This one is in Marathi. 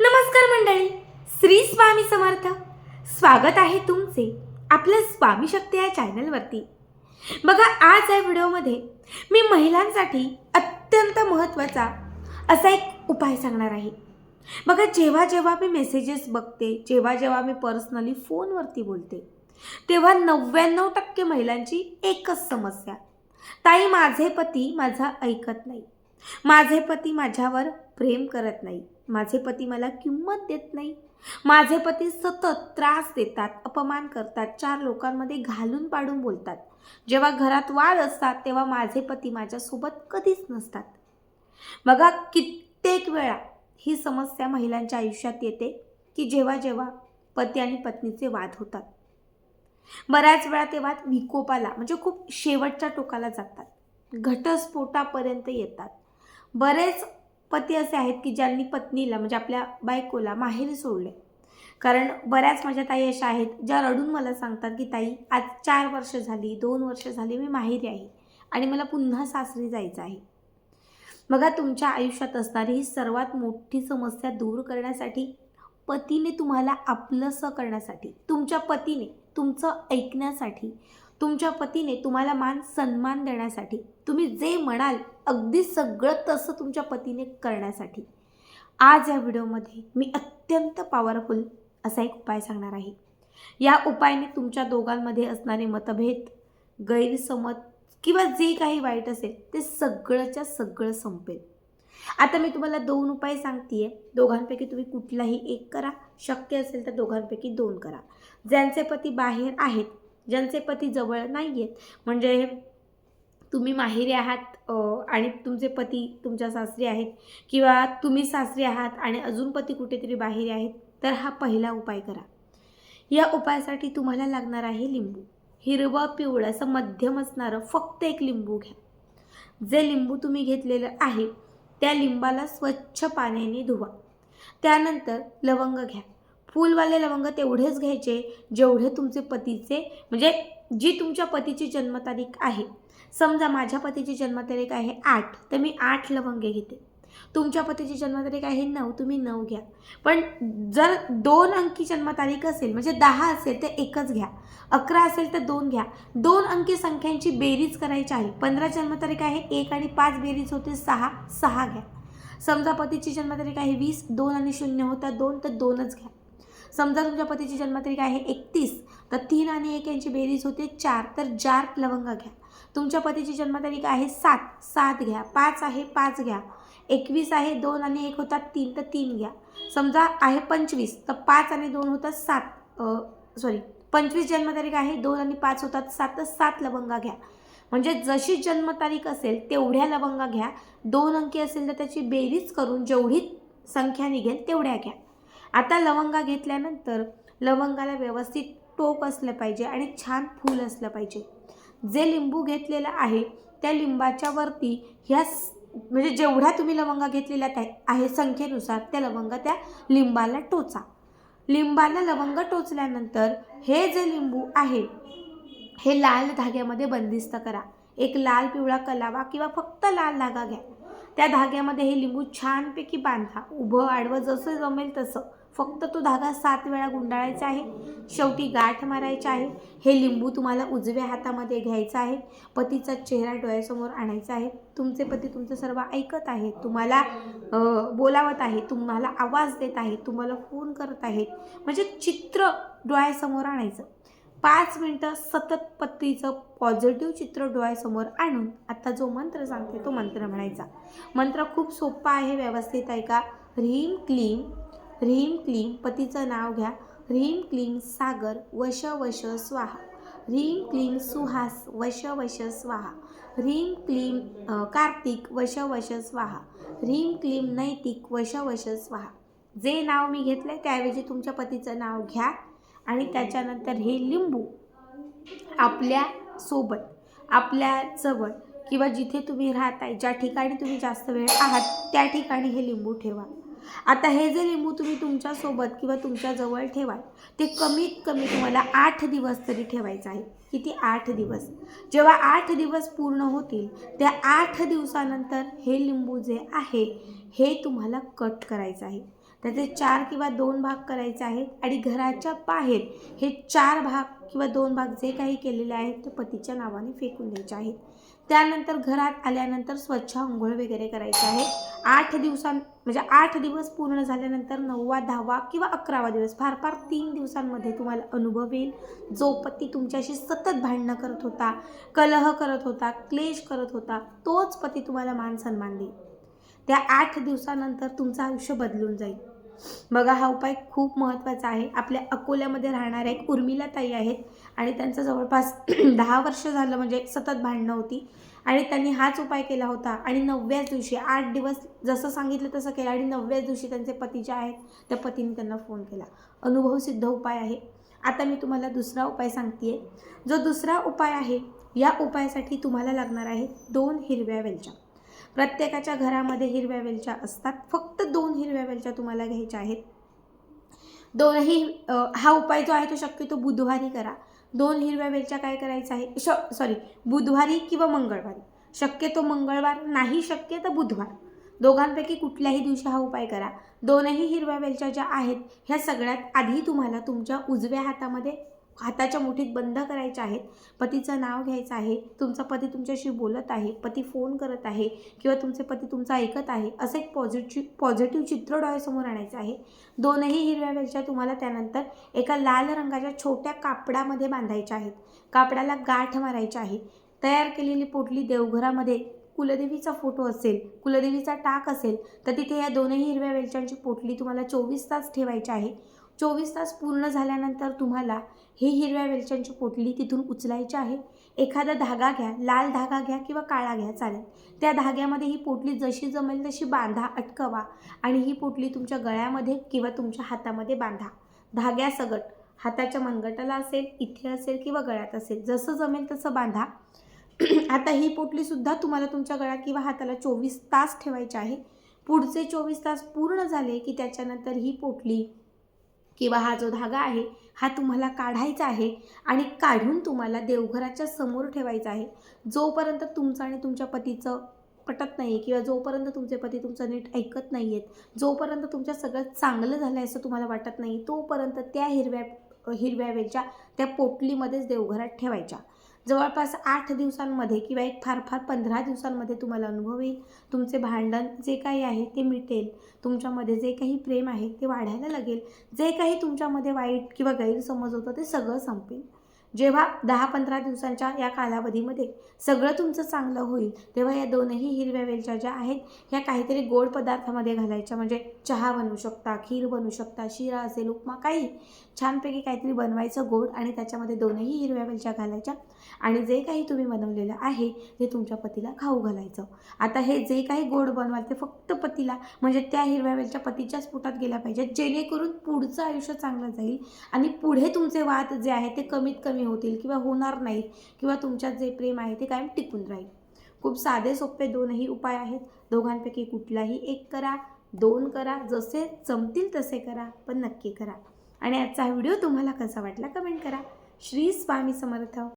नमस्कार मंडळी श्री स्वामी समर्थ. स्वागत आहे तुमचे आपल्या स्वामी शक्ती या चॅनलवरती. बघा आज या व्हिडिओमध्ये मी महिलांसाठी अत्यंत महत्त्वाचा असा एक उपाय सांगणार आहे. बघा जेव्हा जेव्हा मी मेसेजेस बघते जेव्हा जेव्हा मी पर्सनली फोनवरती बोलते तेव्हा नव्याण्णव टक्के महिलांची एकच समस्या. ताई माझे पती माझा ऐकत नाही. माझे पती माझ्यावर प्रेम करत नाही. माझे पती मला किंमत देत नाही. माझे पती सतत त्रास देतात अपमान करतात चार लोकांमध्ये घालून पाडून बोलतात. जेव्हा घरात वाद असतात तेव्हा माझे पती माझ्यासोबत कधीच नसतात. बघा कित्येक वेळा ही समस्या महिलांच्या आयुष्यात येते की जेव्हा जेव्हा पती आणि पत्नीचे वाद होतात. बऱ्याच वेळा ते वाद विकोपाला म्हणजे खूप शेवटच्या टोकाला जातात. घटस्फोटापर्यंत येतात. बरेच पती असे आहेत की ज्यांनी पत्नीला म्हणजे आपल्या बायकोला माहेरी सोडले. कारण बऱ्याच माझ्या ताई अशा आहेत ज्या रडून मला सांगतात की ताई आज चार वर्ष झाली दोन वर्ष झाली मी माहेरी आहे आणि मला पुन्हा सासरी जायचं आहे. बघा तुमच्या आयुष्यात असणारी ही सर्वात मोठी समस्या दूर करण्यासाठी पतीने तुम्हाला आपलंसं करण्यासाठी तुमच्या पतीने तुमचं ऐकण्यासाठी तुमच्या पतीने तुम्हाला मान सन्मान देण्यासाठी तुम्ही जे म्हणाल अगदी सगळं तसं तुमच्या पतीने करण्यासाठी. आज या व्हिडिओमध्ये मी अत्यंत पॉवरफुल असा एक उपाय सांगणार आहे. या उपायाने तुमच्या दोघांमध्ये असणारे मतभेद गैरसमज किंवा जे काही वाईट असेल ते सगळंच्या सगळं संपेल. आता मी तुम्हाला दोन उपाय सांगतेय. दोघांपैकी तुम्ही कुठलाही एक करा. शक्य असेल तर दोघांपैकी दोन करा. ज्यांचे पती बाहेर आहेत ज्यांचे पती जवळ नाही आहेत म्हणजे तुम्ही माहेरी आहात आणि तुमचे पती तुमच्या सासरी आहेत किंवा तुम्ही सासरी आहात आणि अजून पती कुठेतरी बाहेर आहेत तर हा पहिला उपाय करा. या उपायासाठी तुम्हाला लागणार आहे लिंबू. हिरवं पिवळं असं मध्यम असणारं फक्त एक लिंबू घ्या. जे लिंबू तुम्ही घेतलेलं आहे त्या लिंबाला स्वच्छ पाण्याने धुवा. त्यानंतर लवंग घ्या. फुलवाले लवंग तेवढेच घ्यायचे जेवढे तुमचे पतीचे म्हणजे जी तुमच्या पतीची जन्मतारीख आहे. समजा माझ्या पतीची जन्मतारीख आहे आठ तर मी आठ लवंगे घेते. तुमच्या पतीची जन्मतारीख आहे नऊ तुम्ही नऊ घ्या. पण जर दोन अंकी जन्मतारीख असेल म्हणजे दहा असेल तर एकच घ्या. अकरा असेल तर दोन घ्या. दोन अंकी संख्यांची बेरीज करायची आहे. पंधरा जन्मतारीख आहे एक आणि पाच बेरीज होते सहा सहा घ्या. समजा पतीची जन्मतारीख आहे वीस दोन आणि शून्य होता दोन तर दोनच घ्या. समजा तुमच्या पतीची जन्मतारीख आहे एकतीस तर तीन आणि एक यांची बेरीज होते चार. तर चार लवंग घ्या. तुमच्या पतीची जन्मतारीख आहे सात. सात घ्या. पाच आहे पाच घ्या. एकवीस आहे दोन आणि एक होतात तीन तर तीन घ्या. समजा आहे पंचवीस तर पाच आणि दोन होतात सात. सॉरी पंचवीस जन्मतारीख आहे दोन आणि पाच होतात सात तर सात लवंगा घ्या. म्हणजे जशी जन्मतारीख असेल तेवढ्या लवंगा घ्या. दोन अंकी असेल तर त्याची बेरीज करून जेवढी संख्या निघेल तेवढ्या घ्या. आता लवंगा घेतल्यानंतर लवंगाला व्यवस्थित टोक असलं पाहिजे आणि छान फूल असलं पाहिजे. जे लिंबू घेतलेलं आहे त्या लिंबाच्या वरती ह्या स- म्हणजे जेवढ्या तुम्ही लवंगा घेतलेल्या त्या आहे संख्येनुसार त्या लवंगा त्या लिंबाला टोचा. लिंबाला लवंग टोचल्यानंतर हे जे लिंबू आहे हे लाल धाग्यामध्ये बंदिस्त करा. एक लाल पिवळा कलावा किंवा फक्त लाल धागा घ्या. त्या धाग्यामध्ये हे लिंबू छानपैकी बांधा. उभं आडवं जसं जमेल तसं. फक्त तो धागा सात वेळा गुंडाळायचा आहे. शेवटी गाठ मारायची आहे. हे लिंबू तुम्हाला उजव्या हातामध्ये घ्यायचं आहे. पतीचा चेहरा डोळ्यासमोर आणायचा आहे. तुमचे पती तुमचं सर्व ऐकत आहे तुम्हाला बोलावत आहे तुम्हाला आवाज देत आहे तुम्हाला फोन करत आहेत. म्हणजे चित्र डोळ्यासमोर आणायचं. पाच मिनटं सतत पत्रीचं पॉझिटिव्ह चित्र डोळ्यासमोर आणून आता जो मंत्र सांगते तो मंत्र म्हणायचा. मंत्र खूप सोपा आहे व्यवस्थित ऐका ह्रीम क्लीम ह्रीम क्लीम पतीचं नाव घ्या. ह्रीम क्लीम सागर वश वश स्वाहा. ह्रीम क्लीम सुहास वश वश स्वाहा. ह्रीम क्लीम कार्तिक वश वश स्वाहा. ह्रीम क्लीम नैतिक वश वश स्वाहा. जे नाव मी घेतलंय त्याऐवजी तुमच्या पतीचं नाव घ्या. आणि त्याच्यानंतर हे लिंबू आपल्यासोबत आपल्या जवळ किंवा जिथे तुम्ही राहताय ज्या ठिकाणी तुम्ही जास्त वेळ आहात त्या ठिकाणी हे लिंबू ठेवा. आता हे जे लिंबू तुम्ही तुमच्यासोबत किंवा तुमच्याजवळ ठेवाल ते कमीत कमी तुम्हाला आठ दिवस तरी ठेवायचं आहे. किती? आठ दिवस. जेव्हा आठ दिवस पूर्ण होतील त्या आठ दिवसानंतर हे लिंबू जे आहे हे तुम्हाला कट करायचं आहे. त्याचे चार किंवा दोन भाग करायचे आहेत. आणि घराच्या बाहेर हे चार भाग किंवा दोन भाग जे काही केलेले आहेत ते पतीच्या नावाने फेकून द्यायचे आहेत. त्यानंतर घरात आल्यानंतर स्वच्छ आंघोळ वगैरे करायचे आहे. आठ दिवसां म्हणजे आठ दिवस पूर्ण झाल्यानंतर नववा दहावा किंवा अकरावा दिवस फार फार तीन दिवसांमध्ये तुम्हाला अनुभव येईल. जो पती तुमच्याशी सतत भांडणं करत होता कलह करत होता क्लेश करत होता तोच पती तुम्हाला मान सन्मान देईल. त्या आठ दिवसानंतर तुमचं आयुष्य बदलून जाईल. बघा हा उपाय खूप महत्त्वाचा आहे. आपल्या अकोल्यामध्ये राहणाऱ्या एक उर्मिला ताई आहेत आणि त्यांचं जवळपास दहा वर्ष झालं म्हणजे सतत भांडणं होती. आणि त्यांनी हाच उपाय केला होता. आणि नवव्याच दिवशी आठ दिवस जसं सांगितलं तसं केलं. आणि नवव्याच दिवशी त्यांचे पती जे आहेत त्या पतीने त्यांना फोन केला. अनुभव सिद्ध उपाय आहे. आता मी तुम्हाला दुसरा उपाय सांगते जो दुसरा उपाय आहे या उपायासाठी तुम्हाला लागणार आहे दोन हिरव्या वेलच्या. प्रत्येकाच्या घरामध्ये हिरव्या वेलच्या असतात. फक्त दोन हिरव्या वेलच्या तुम्हाला घ्यायच्या आहेत. दोनही हा उपाय जो आहे तो शक्यतो बुधवारी करा. दोन हिरव्या वेलच्या काय करायचं आहे? श सॉरी बुधवारी किंवा मंगळवारी. शक्यतो मंगळवार नाही शक्य तर बुधवार. दोघांपैकी कुठल्याही दिवशी हा उपाय करा. दोनही हिरव्या वेलच्या ज्या आहेत ह्या सगळ्यात आधी तुम्हाला तुमच्या उजव्या हातामध्ये हाताच्या मुठीत बंद करायच्या आहेत. पतीचं नाव घ्यायचं आहे. तुमचा पती तुमच्याशी बोलत आहे. पती फोन करत आहे किंवा तुमचे पती तुमचं ऐकत आहे असं एक पॉझिटिव्ह पॉझिटिव्ह चित्र डोळ्यासमोर आणायचं आहे. दोनही हिरव्या वेलच्या तुम्हाला त्यानंतर एका लाल रंगाच्या छोट्या कापडामध्ये बांधायच्या आहेत. कापडाला गाठ मारायची आहे. तयार केलेली पोटली देवघरामध्ये कुलदेवीचा फोटो असेल कुलदेवीचा टाक असेल तर तिथे या दोनही हिरव्या वेलच्यांची पोटली तुम्हाला चोवीस तास ठेवायची आहे. चोवीस तास पूर्ण झाल्यानंतर तुम्हाला हे हिरव्या वेलच्यांची पोटली तिथून उचलायची आहे. एखादा धागा घ्या लाल धागा घ्या किंवा काळा घ्या चालेल. त्या धाग्यामध्ये ही पोटली जशी जमेल तशी बांधा अटकवा आणि ही पोटली तुमच्या गळ्यामध्ये किंवा तुमच्या हातामध्ये बांधा. धाग्यासगट हाताच्या मनगटाला असेल इथे असेल किंवा गळ्यात असेल जसं जमेल तसं बांधा. आता ही पोटलीसुद्धा तुम्हाला तुमच्या गळ्यात किंवा हाताला चोवीस तास ठेवायची आहे. पुढचे चोवीस तास पूर्ण झाले की त्याच्यानंतर ही पोटली किंवा हा जो धागा आहे हा तुम्हाला काढायचा आहे आणि काढून तुम्हाला देवघराच्या समोर ठेवायचा आहे. जोपर्यंत तुमचं आणि तुमच्या पतीचं पटत नाही किंवा जोपर्यंत तुमचे पती तुमचं नीट ऐकत नाही आहेत जोपर्यंत तुमच्या सगळं चांगलं झालं आहे असं तुम्हाला वाटत नाही तोपर्यंत त्या हिरव्या हिरव्या वेलच्या त्या पोटलीमध्येच देवघरात ठेवायच्या. जवळपास आठ दिवसांमध्ये किंवा एक फार फार पंधरा दिवसांमध्ये तुम्हाला अनुभव येईल. तुमचे भांडण जे काही आहे ते मिटेल. तुमच्यामध्ये जे काही प्रेम आहे ते वाढायला लागेल. जे काही तुमच्यामध्ये वाईट किंवा गैरसमज होतं ते सगळं संपेल. जेव्हा दहा पंधरा दिवसांच्या या कालावधीमध्ये सगळं तुमचं चांगलं होईल तेव्हा या दोनही हिरव्या वेलच्या ज्या आहेत ह्या काहीतरी गोड पदार्थामध्ये घालायच्या. म्हणजे चहा बनवू शकता खीर बनवू शकता शिरा असेल उपमा काही छानपैकी काहीतरी बनवायचं गोड आणि त्याच्यामध्ये दोनही हिरव्या वेलच्या घालायच्या. आणि जे काही तुम्ही बनवलेलं आहे ते तुमच्या पतीला खाऊ घालायचं. आता हे जे काही गोड बनवाल ते फक्त पतीला म्हणजे त्या हिरव्या वेलच्या पतीच्याच पोटात गेल्या पाहिजेत जेणेकरून पुढचं आयुष्य चांगलं जाईल. आणि पुढे तुमचे वाद जे आहे ते कमीत कमी कमी होतील किंवा होणार नाहीत किंवा तुमच्यात जे प्रेम आहे ते कायम टिकून राहील. खूप साधे सोपे दोनही उपाय आहेत. दोघांपैकी कुठलाही एक करा दोन करा जसे जमतील तसे करा पण नक्की करा. आणि आजचा हा व्हिडिओ तुम्हाला कसा वाटला कमेंट करा. श्री स्वामी समर्थ.